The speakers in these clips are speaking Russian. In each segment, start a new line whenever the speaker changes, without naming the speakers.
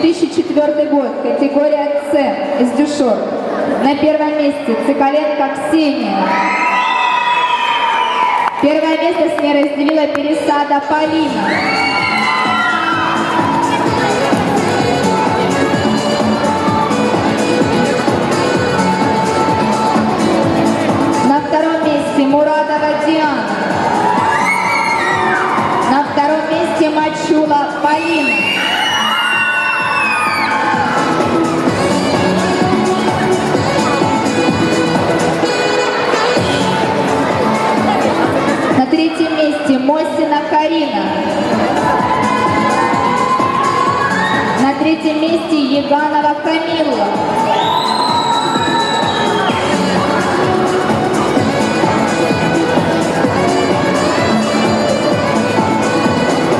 2004 год, категория С, из Дюшор. На первом месте Цикаленко Ксения. Первое место с ней разделила Пересада Полина. На втором месте Мурадова Диана. На втором месте Мачула Полина. Мосина Карина. На третьем месте Еганова Камилла.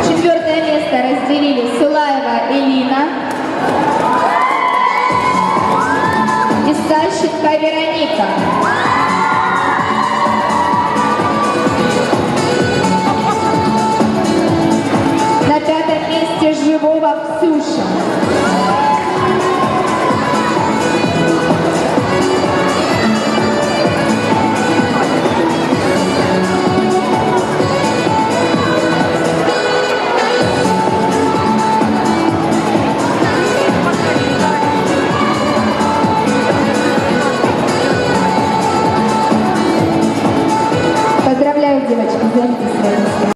Четвертое место разделили Сулаева Элина и Сальщенко Вероника. живого Ксюша.